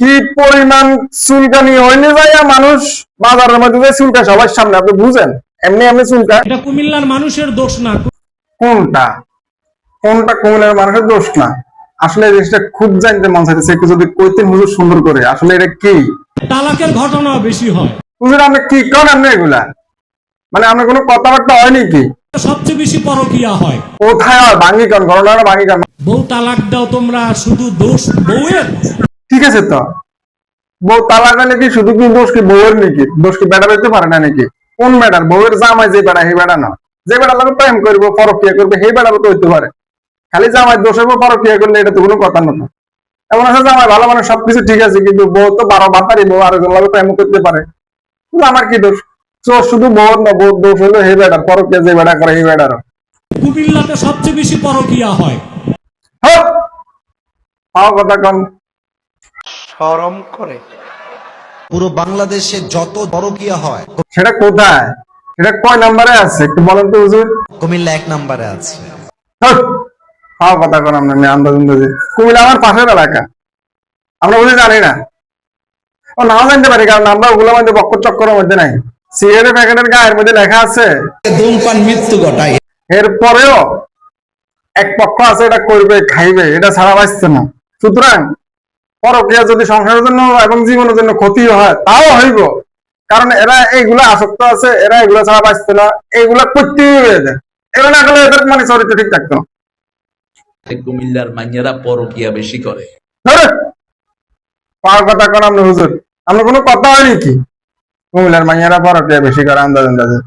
কি পরিমাণ চুলকানি হইলে যাইয়া মানুষ বাজারের মধ্যে যে চুলকা সবার সামনে আপনি বুঝেন? এমনি এমনি চুলকা এটা কুমিল্লার মানুষের দোষ না কোনটা? কোনটা কুমিল্লার মানুষের দোষ না? আসলে জিনিসটা খুব জানতে মন চাইতেছে একটু যদি কইতেন হুজুর সুন্দর করে। আসলে এটা কি? তালাকের ঘটনা বেশি হয়। হুজুর আপনি কি আপনি এগুলা? মানে আপনার কোনো কথাবার্তা হয়নি কি? সবচেয়ে বেশি পরকিয়া হয়। কোথায় হয় ভাঙ্গি কান? ঘটনাটা ভাঙ্গি কান? বউ তালাক দাও তোমরা শুধু দোষ বউয়ের? ঠিক আছে তো? বউ তালাক হলে কি শুধু কি দোষ কি বউয়ের নাকি? দোষ কি বেড়া বেরতে পারে না নাকি? কোন বেড়ার বউয়ের জামাই যে বেড়া সেই বেড়া না। যে বেড়া লাগে প্রেম করব পরকিয়া করবে সেই বেড়া তো হইতে পারে। খালি জামাই দোষ হইব পরকিয়া করলে এটা তো কোনো কথা না এমন আছে জামাই ভালো মানে সবকিছু ঠিক আছে কিন্তু বউ তো বারো বাতারি বউ আরেকজন লাগে প্রেম করতে পারে। আমার কি দোষ? চোর শুধু বউ না বউ দোষ হইল সেই বেড়ার পরকিয়া যে বেড়া করে সেই বেড়ার কুমিল্লাতে সবচেয়ে বেশি পরকিয়া হয়। হোক পাও কথা কন সরম করে। পুরো বাংলাদেশে যত পরকিয়া হয় সেটা কোথায়? সেটা কয় নাম্বারে আছে? একটু বলেন তো হুজুর। কুমিল্লা এক নম্বরে আছে। হ্যাঁ, কথা কর আমরা আন্দাজ আন্দাজে কুমিল্লা আমার পাশের এলাকা। আমরা বুঝে জানি না। ও নাও জানতে পারি কারণ আমরা ওগুলোর মধ্যে বক্কর চক্করের মধ্যে নাই। সিগারেট প্যাকেটের গায়ের মধ্যে লেখা আছে। ধূমপান মৃত্যু ঘটায়। এরপরেও এক পক্ষ আছে এটা করবে খাইবে এটা ছাড়া বাঁচছে না। সুতরাং পরক্রিয়া যদি সংসারের জন্য এবং জীবনের জন্য ক্ষতি হয় তাও হইব। কারণ এরা এইগুলা আসক্ত আছে এরা এগুলা ছাড়া বাঁচছে না এইগুলা করতেই হয়ে এগুলো না করলে এদের মানে চরিত্র ঠিক থাকতো কুমিল্লার মাইয়ারা পরকিয়া বেশি করে। পাওয়ার কথা কোন হুজুর আমরা কোনো কথা হয়নি কি? কুমিল্লার মাইয়ারা পরক্রিয়া বেশি করে আন্দাজ আন্দাজে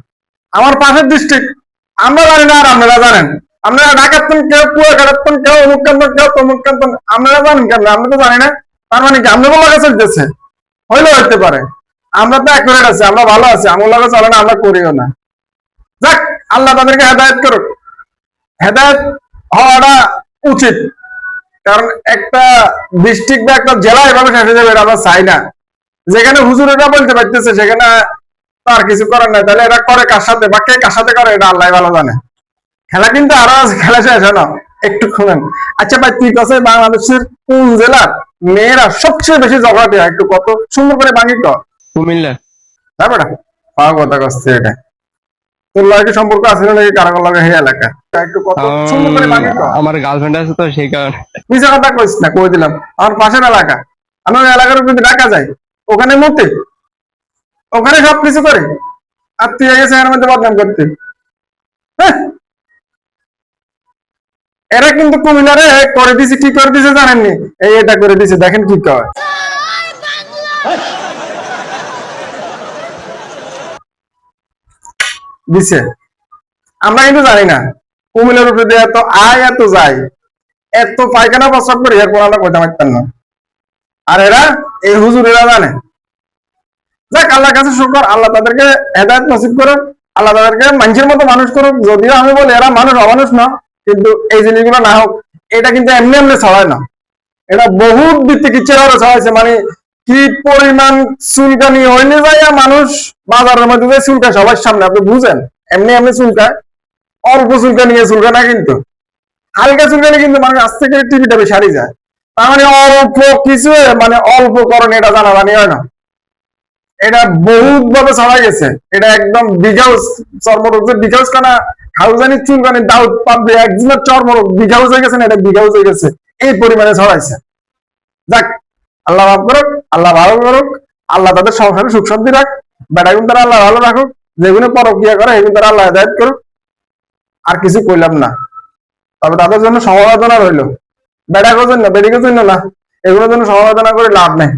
আমার পাশের ডিস্ট্রিক্ট আমরা জানি না আর আপনারা জানেন। আপনারা ঢাকাতন কেউ পুয়া কাটাতন কেউ অমুক কান্তন কেউ তমুক কান্তন আপনারা জানেন কেন? আমরা তো জানি না। তার মানে কি? আপনাদের লাগে চলতেছে হইলেও হইতে পারে। আমরা তো অ্যাকুরেট আছি, আমরা ভালো আছি, আমার লাগে চলে না, আমরা করিও না। যাক, আল্লাহ তাদেরকে হেদায়ত করুক। হেদায়ত হওয়াটা উচিত। কারণ একটা ডিস্ট্রিক্ট বা একটা জেলা এভাবে শেষ যাবে, এটা আমরা চাই না। যেখানে হুজুরেরা বলতে পারতেছে, সেখানে তার কিছু করার নাই। তাহলে এরা করে কার সাথে বা কে কার সাথে করে, এটা আল্লাহ ভালো জানে। খেলা কিন্তু আরও আছে খেলা শেষ না একটু শুনেন আচ্ছা ভাই তুই কাছে বাংলাদেশের কোন জেলার মেয়েরা সবচেয়ে বেশি ঝগড়াটে হয় একটু কত? সুন্দর করে ভাঙি কর। কুমিল্লা। বেটা পাওয়া কথা কষ্ট এটা। তোর লাগে সম্পর্ক আছে না নাকি? কারও লাগে এই এলাকা? একটু কত? সুন্দর করে আমার গার্লফ্রেন্ড আছে তো সেই কারণে। কথা কইস না কই দিলাম। আমার পাশের এলাকা। আমার এলাকার কিন্তু ডাকা যায়। ওখানে মতে। ওখানে সব কিছু করে। আর তুই গেছে এর মধ্যে বদনাম করতে। হ্যাঁ। এরা কিন্তু কুমিল্লারে করে দিছে, কি করে দিছে জানেননি? এই এটা করে দিছে, দেখেন কি কয়। দিছে। আমরা কিন্তু জানি না, কুমিল্লার উপরে দিয়ে এত আয়, এত যায় এত পায়খানা প্রস্রাব করি এরপর আমরা কইতে পারতাম না। আর এরা, এই হুজুর এরা জানে। যাক, আল্লাহর কাছে শুকর, আল্লাহ তাদেরকে হেদায়ত নসিব করুক, আল্লাহ তাদেরকে মানুষের মতো মানুষ করুক। যদিও আমি বলি, এরা মানুষ অমানুষ না। কিন্তু এই জিনিসগুলো না হোক, এটা কিন্তু এমনি এমনি ছড়ায় না। এটা বহুত থেকে চেহারা ছড়াইছে মানে কি পরিমাণ চুলকানি হইলে যাইয়া মানুষ বাজারের মধ্যে যে চুলকায় সবার সামনে, আপনি বুঝেন? এমনি এমনি চুলকায়, অল্প চুলকানি নিয়ে চুলকায় না কিন্তু। হালকা চুলকানি কিন্তু মানুষ আজ থেকে টিভিটা বেশি হারিয়ে যায়। তার মানে অল্প কিছু মানে অল্প করণ এটা জানা জানি হয় না। এটা বহুত ভাবে ছড়াই গেছে। এটা একদম বিঘাউস চর্মরোগ যে বিঘাউস কানা হাউজানি চুলকানি দাউদ পাবে একদিনের চর্মরোগ বিঘাউস হয়ে গেছে না এটা হয়ে গেছে? এই পরিমাণে ছড়াইছে। যাক, আল্লাহ মাফ করুক, আল্লাহ ভালো করুক, আল্লাহ তাদের সংসারে সুখ শান্তি রাখ। বেটাগুন তারা আল্লাহ ভালো রাখুক যেগুলো পরক্রিয়া করে এগুলো তারা আল্লাহ হেদায়ত করুক। আর কিছু কইলাম না। তবে তাদের জন্য সমবেদনা রইল। বেটাকের জন্য বেডিকের জন্য না। এগুলোর জন্য সমবেদনা করে লাভ নেই।